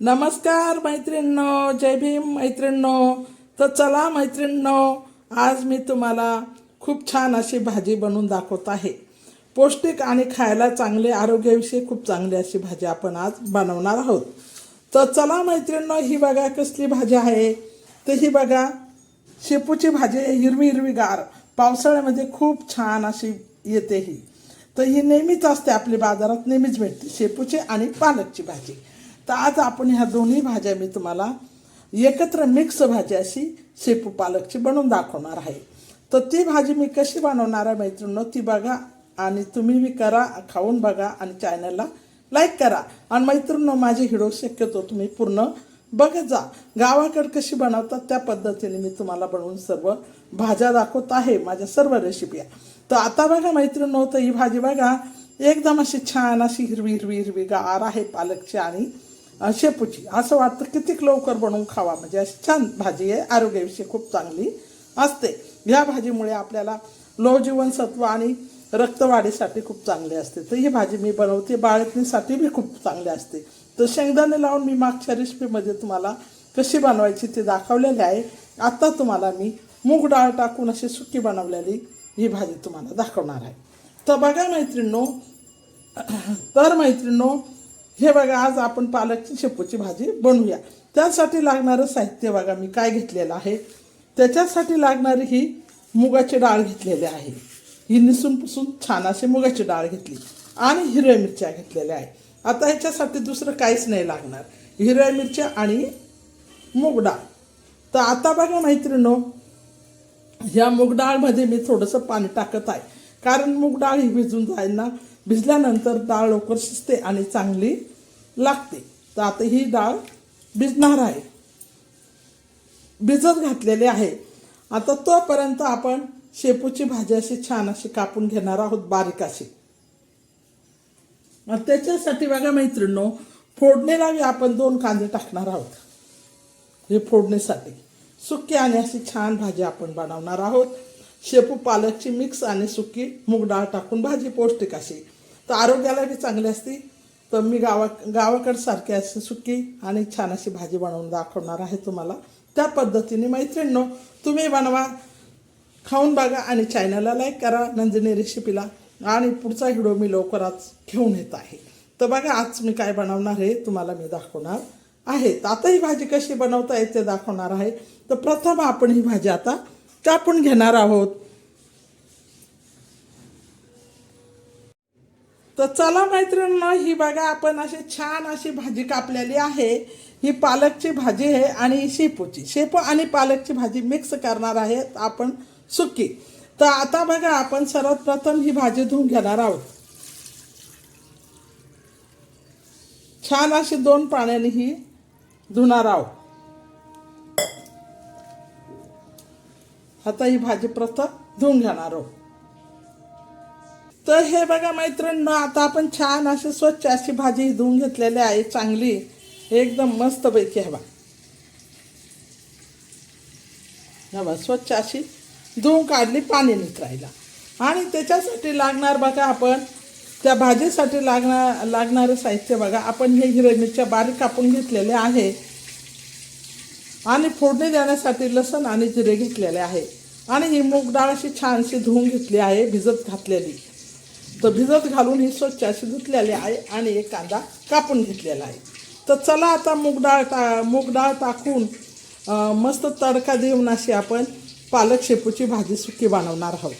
नमस्कार मैत्रिणींनो जय भीम मैत्रिणींनो. तर चला मैत्रिणींनो आज मी तुम्हाला खूप छान अशी भाजी बनवून दाखवत आहे. पौष्टिक आणि खायला चांगले आरोग्याविषयी खूप चांगली अशी भाजी आपण आज बनवणार आहोत. तर चला मैत्रिणींनो ही बघा कसली भाजी आहे. तर ही बघा शेपूची भाजी हिरवी हिरवीगार पावसाळ्यामध्ये खूप छान अशी येते ही. तर ही नेहमीच असते आपली बाजारात नेहमीच भेटते. शेपूची आणि पालकची भाजी. तर आज आपण ह्या दोन्ही भाज्या मी तुम्हाला एकत्र मिक्स भाजी अशी शेपू पालकची बनवून दाखवणार आहे. तर ती भाजी मी कशी बनवणार आहे मैत्रिणींनो ती बघा आणि तुम्ही बी करा खाऊन बघा आणि चॅनलला लाईक करा. आणि मैत्रिणींनो माझे हिडो शक्यतो तुम्ही पूर्ण बघत जा. गावाकडे कशी बनवतात त्या पद्धतीने मी तुम्हाला बनवून सर्व भाज्या दाखवत आहे माझ्या सर्व रेसिपी तर आता बघा मैत्रिणींनो तर ही भाजी बघा एकदम अशी छान अशी हिरवी हिरवी हिरवी गार आहे पालकची आणि शेपूची असं वाटतं कितीक लवकर बनवून खावा. म्हणजे अशी छान भाजी आहे. आरोग्याविषयी खूप चांगली असते. ह्या भाजीमुळे आपल्याला लो जीवनसत्व आणि रक्तवाढीसाठी खूप चांगली असते. तर ही भाजी मी बनवते. बाळतणीसाठी बी खूप चांगली असते. तर शेंगदाणे लावून मी मागच्या रेसिपीमध्ये तुम्हाला कशी बनवायची ते दाखवलेली आहे. आता तुम्हाला मी मूग डाळ टाकून अशी सुकी बनवलेली ही भाजी तुम्हाला दाखवणार आहे. तर बघा मैत्रिणींनो तर मैत्रिणींनो हे बघा आज आपण पालकची शेपूची भाजी बनवूया. त्यासाठी लागणारं साहित्य बघा मी काय घेतलेलं आहे. त्याच्यासाठी लागणारी ही मुगाची डाळ घेतलेली आहे. ही निसून पुसून छान अशी मुगाची डाळ घेतली. आणि हिरव्या मिरच्या घेतलेल्या आहे आता ह्याच्यासाठी दुसरं काहीच नाही लागणार. हिरव्या मिरच्या आणि मूग डाळ. तर आता बघा मैत्रिणो ह्या मूग डाळमध्ये मी थोडंसं पाणी टाकत आहे. कारण मूग डाळ ही भिजून जाईल ना भिजल्यानंतर डाळ लवकर शिजते आणि चांगली लागते. तर आता ही डाळ भिजणार आहे. भिजत घातलेली आहे. आता तोपर्यंत आपण शेपूची भाजी अशी छान अशी कापून घेणार आहोत बारीक अशी. त्याच्यासाठी बघा मैत्रिणींनो फोडणीला आपण दोन कांदे टाकणार आहोत. हे फोडणीसाठी. सुकी आणि अशी छान भाजी आपण बनवणार आहोत. शेपू पालकची मिक्स आणि सुकी मूग डाळ टाकून भाजी पौष्टिक अशी. तर आरोग्याला बी चांगली असती. तर मी गावा गावाकडसारखी अशी सुकी आणि छान अशी भाजी बनवून दाखवणार आहे तुम्हाला. त्या पद्धतीने मैत्रिणींनो तुम्ही बनवा. खाऊन बघा आणि चॅनलला लाईक करा नंदिनी रेसिपीला आणि पुढचा व्हिडिओ मी लवकरच घेऊन येत आहे. तर बघा आज मी काय बनवणार आहे तुम्हाला मी दाखवणार आहे. तर आता ही भाजी कशी बनवता येते दाखवणार आहे. तर प्रथम आपण ही भाजी आता कापून घेणार आहोत. तर चला मैत्रिणींनो ही बघा आपण अशी छान अशी भाजी कापलेली आहे. ही पालकची भाजी आहे आणि शेपूची. शेपू आणि पालकची भाजी मिक्स करणार आहे आपण सुकी. तर आता बघा आपण सर्वात प्रथम ही भाजी धुवून घेणार आहोत. छान अशी दोन पाण्याने ही धुणार आहोत. आता ही भाजी प्रथम धुवून घेणार आहोत. तर हे बघा मैत्रिणींनो आता आपण छान अशी स्वच्छ अशी भाजी धुवून घेतलेली आहे चांगली एकदम मस्त पैकी हवा हवा स्वच्छ अशी धुवून काढली पाणी निचरायला आणि त्याच्यासाठी लागणार बघा आपण त्या भाजीसाठी लागणार लागणारं साहित्य बघा आपण हे हिरव्या मिरच्या बारीक कापून घेतलेले आहे. आणि फोडणी देण्यासाठी लसण आणि जिरे घेतलेले आहे. आणि ही मूग डाळ अशी छानशी धुवून घेतली आहे भिजत घातलेली. तर भिजत घालून ही स्वच्छ अशी धुतलेली आहे आणि एक कांदा कापून घेतलेला आहे. तर चला आता मूग डाळ टा मूग डाळ टाकून मस्त तडका देऊन अशी आपण पालक शेपूची भाजी सुकी बनवणार आहोत.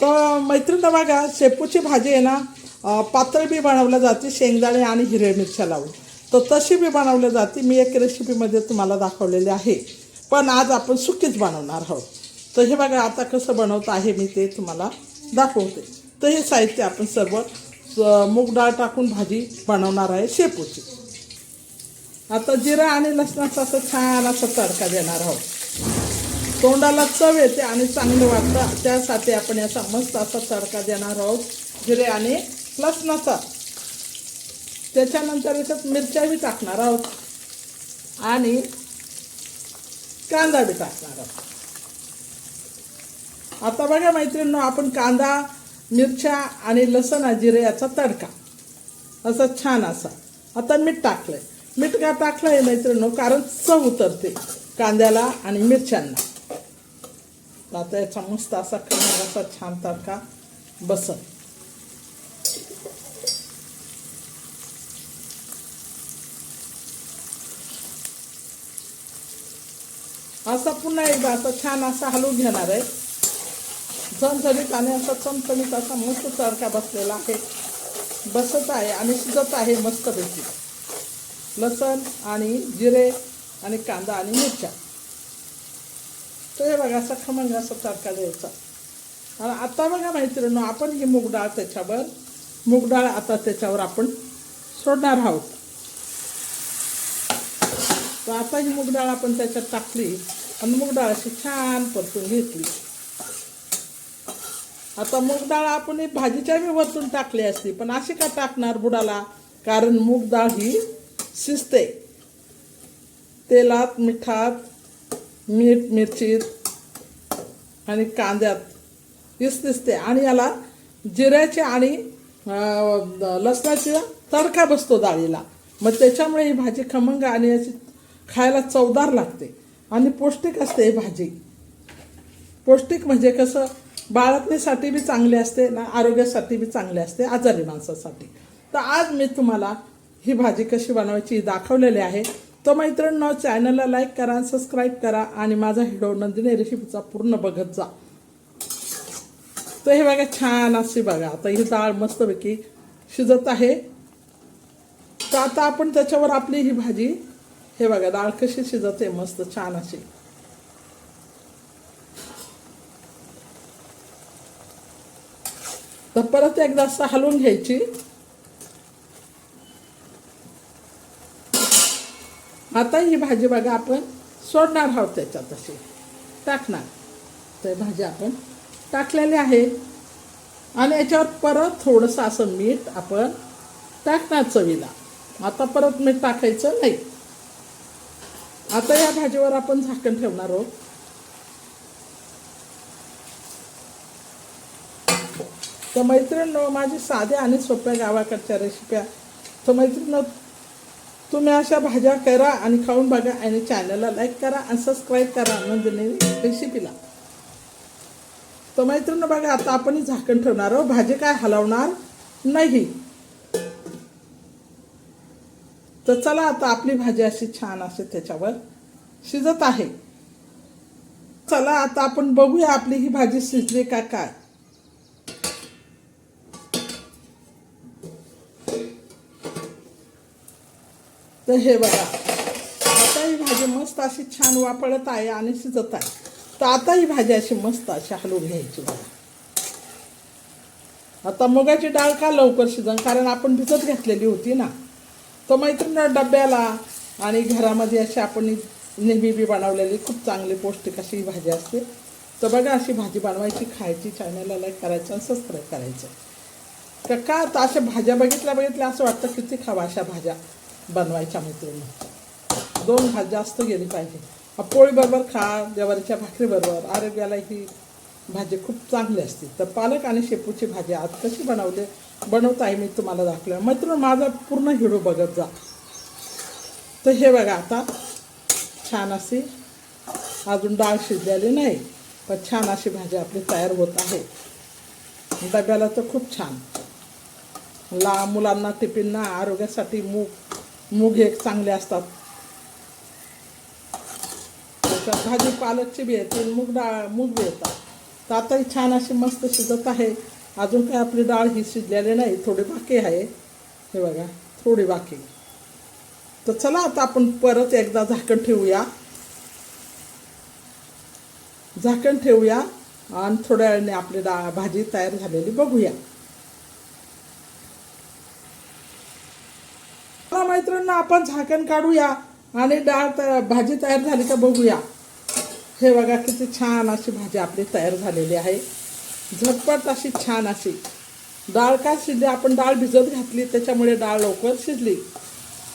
तर मैत्रिणी बघा शेपूची भाजी आहे ना पातळ बी बनवल्या जाते शेंगदाणे आणि हिरव्या मिरच्या लावून. तर तशी बी बनवली जाते मी एक रेसिपीमध्ये तुम्हाला दाखवलेली आहे. पण आज आपण सुकीच बनवणार आहोत. तर हे बघा आता कसं बनवतं आहे मी ते तुम्हाला दाखवते. तर हे साहित्य आपण सर्व मूग डाळ टाकून भाजी बनवणार आहे शेपूची. आता जिरा आणि लसणाचा असं छान असा तडका देणार आहोत. तोंडाला चव येते आणि चांगलं वाटतं त्यासाठी आपण याचा मस्त असा तडका देणार आहोत. जिरे आणि लसणाचा. त्याच्यानंतर याच्यात मिरच्या बी टाकणार आहोत. आणि कांदा बी टाकणार आहोत. आता बघा मैत्रिणींनो आपण कांदा मिरच्या आणि लसण जिरे याचा तडका. असा छान असा. आता मीठ टाकलंय. मीठ का टाकलं आहे मैत्रिणी कारण चव उतरते कांद्याला आणि मिरच्यांना. आता याचा मस्त असा खाणार असा छान तडका बसल. असा पुन्हा एकदा असं छान असा हलवून घेणार आहे. झणझणीत आणि असा चमचमीत असा मस्त तडका बसलेला आहे. बसत आहे आणि शिजत आहे मस्तपैकी. लसण आणि जिरे आणि कांदा आणि मिरच्या. तर हे बघा असा खमंग असा तडका द्यायचा. आणि आता बघा मैत्रिणी आपण ही मूग डाळ त्याच्यावर मूग डाळ आता त्याच्यावर आपण सोडणार आहोत. तर आता ही मूग डाळ आपण त्याच्यात टाकली आणि मूग डाळ अशी छान परतून घेतली. आता मूग डाळ आपण ही भाजीच्या बी वरतून टाकली असती पण अशी का टाकणार बुडाला? कारण मूग डाळ ही शिजते. तेलात मिठात मीठ मिरचीत आणि कांद्यात हीच दिसते. आणि याला जिऱ्याचे आणि लसणाचा लसणाची तडका बसतो डाळीला. मग त्याच्यामुळे ही भाजी खमंग आणि अशी खायला चवदार लागते. आणि पौष्टिक असते ही भाजी. पौष्टिक म्हणजे कसं? बाळतणीसाठी बी चांगले असते ना आरोग्यासाठी बी चांगले असते आजारी माणसासाठी. तर आज मी तुम्हाला ही भाजी कशी बनवायची दाखवलेली आहे. तर मैत्रिणींनो चॅनलला लाईक करा सबस्क्राईब करा आणि माझा हिडो नंदिनी रेसिपीचा पूर्ण बघत जा. तर हे बघा छान अशी बघा. आता ही डाळ मस्तपैकी शिजत आहे. तर आता आपण त्याच्यावर आपली ही भाजी हे बघा डाळ कशी शिजत आहे मस्त छान अशी. तर परत एकदा असं हलवून घ्यायची. आता ही भाजी बघा आपण सोडणार आहोत त्याच्यात अशी. टाकणार. तर भाजी आपण टाकलेली आहे. आणि याच्यावर परत थोडंसं असं मीठ आपण टाकणार चवीला. आता परत मीठ टाकायचं नाही. आता या भाजीवर आपण झाकण ठेवणार आहोत. तर मैत्रिणी माझी साध्या आणि सोप्या गावाकडच्या रेसिप्या तर मैत्रिणी तुम्ही अशा भाज्या करा आणि खाऊन बघा आणि चॅनलला लाईक करा आणि सबस्क्राईब करा नंदिनी रेसिपीला तर मैत्रिणी बघा आता आपण झाकण ठेवणार आहोत. भाजी काय हलवणार नाही. तर चला आता आपली भाजी अशी छान असे त्याच्यावर शिजत आहे. चला आता आपण बघूया आपली ही भाजी शिजली का काय. तर हे बघा. आता ही भाजी मस्त अशी छान वापरत आहे आणि शिजत आहे. तर आता ही भाजी अशी मस्त अशी हलवून घ्यायची बघा. आता मुगाची डाळ का लवकर शिजन? कारण आपण भिजत घातलेली होती ना. तर मैत्रिणी डब्याला आणि घरामध्ये अशी आपण नेहमी बी बनवलेली खूप चांगली पौष्टिक अशी ही भाजी असते. तर बघा अशी भाजी बनवायची खायची चॅनलला लाईक करायचं आणि सबस्क्राईब करायचं. का का आता अशा भाज्या बघितल्या बघितल्या असं वाटतं किती खावा अशा भाज्या. बनवायच्या मैत्रिणी दोन भाज्या जास्त गेली पाहिजे. पोळीबरोबर खा ज्वारीच्या भाकरीबरोबर आरोग्याला ही भाजी खूप चांगली असते. तर पालक आणि शेपूची भाजी आज कशी बनवली बनवत आहे मी तुम्हाला दाखवलं. मैत्रिणी माझा पूर्ण हिडू बघत जा. तर हे बघा आता छान अशी अजून डाळ शिजलेली नाही पण छान अशी भाजी आपली तयार होत आहे. डब्याला तर खूप छान. ला मुलांना टिफिनना आरोग्यासाठी मूग मूग हे चांगले असतात. त्याच्यात भाजी पालकची बी येते मूग डाळ मूग बी येतात. तर आता ही छान अशी मस्त शिजत आहे. अजून काय आपली डाळ ही शिजलेली नाही थोडी बाकी आहे. हे बघा थोडी बाकी. तर चला आता आपण परत एकदा झाकण ठेवूया. झाकण ठेवूया आणि थोड्या वेळाने आपली डाळ भाजी तयार झालेली बघूया. चला आपण झाकण काढूया आणि डाळ त- भाजी तयार झाली का बघूया. हे बघा किती छान अशी भाजी आपली तयार झालेली आहे. झटपट अशी छान अशी. डाळ का शिजली? आपण डाळ भिजत घातली त्याच्यामुळे डाळ लवकर शिजली.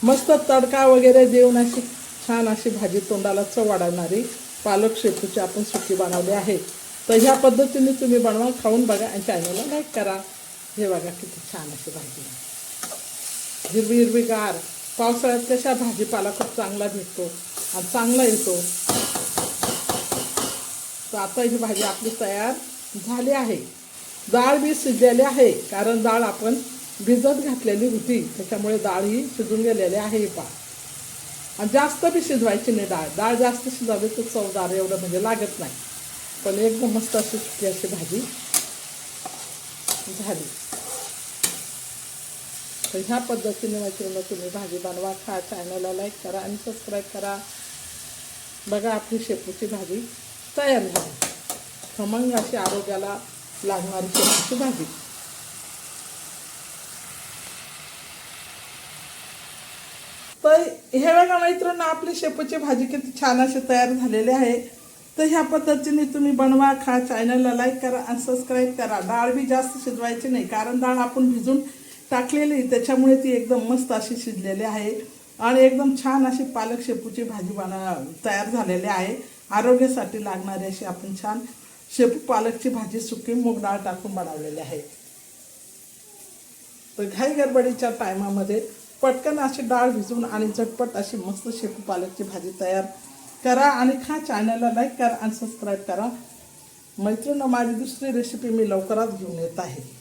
मस्त तडका वगैरे देऊन अशी छान अशी भाजी तोंडाला चव वाढवणारी पालक शेपूची आपण सुकी बनवली आहे. तर ह्या पद्धतीने तुम्ही बनवा खाऊन बघा आणि चॅनलला लाईक करा. हे बघा किती छान अशी भाजी. हिरवी हिरवीगार. पावसाळ्यात कशा भाजीपाला खूप चांगला भेटतो आणि चांगला येतो? तर आता ही भाजी आपली तयार झाली आहे. डाळ बी शिजलेली आहे कारण डाळ आपण भिजत घातलेली होती. त्याच्यामुळे डाळ ही शिजून गेलेली आहे पा आणि जास्त बी शिजवायची नाही डाळ. डाळ जास्त शिजवली तर चवदार एवढं म्हणजे लागत नाही. पण एकदम मस्त अशी सुकी अशी भाजी झाली. तर ह्या पद्धतीने मैत्रिणी तुम्ही भाजी बनवा खा चॅनलला लाईक करा आणि सबस्क्राईब करा. बघा आपली शेपूची भाजी तयार झाली. खमंग अशी आरोग्याला लागणारी शेपूची भाजी. तर हे बघा मैत्रिणी आपली शेपूची भाजी किती छान अशी तयार झालेली आहे. तर ह्या पद्धतीने तुम्ही बनवा खा चॅनलला लाईक करा आणि सबस्क्राईब करा. डाळ बी जास्त शिजवायची नाही कारण डाळ आपण भिजून टाकलेली त्याच्यामुळे ती एकदम मस्त अशी शिजलेली आहे. आणि एकदम छान अशी पालक शेपूची भाजी बना तयार झालेली आहे. आरोग्यासाठी लागणारी अशी आपण छान शेपू पालकची भाजी सुकी मूग डाळ टाकून बनवलेली आहे. तर घाई गडबडीच्या टायमामध्ये पटकन अशी डाळ भिजवून आणि झटपट अशी मस्त शेपू पालकची भाजी तयार करा आणि खा. चॅनलला लाईक करा आणि सबस्क्राईब करा. मैत्रिणी माझी दुसरी रेसिपी मी लवकरच घेऊन येत आहे.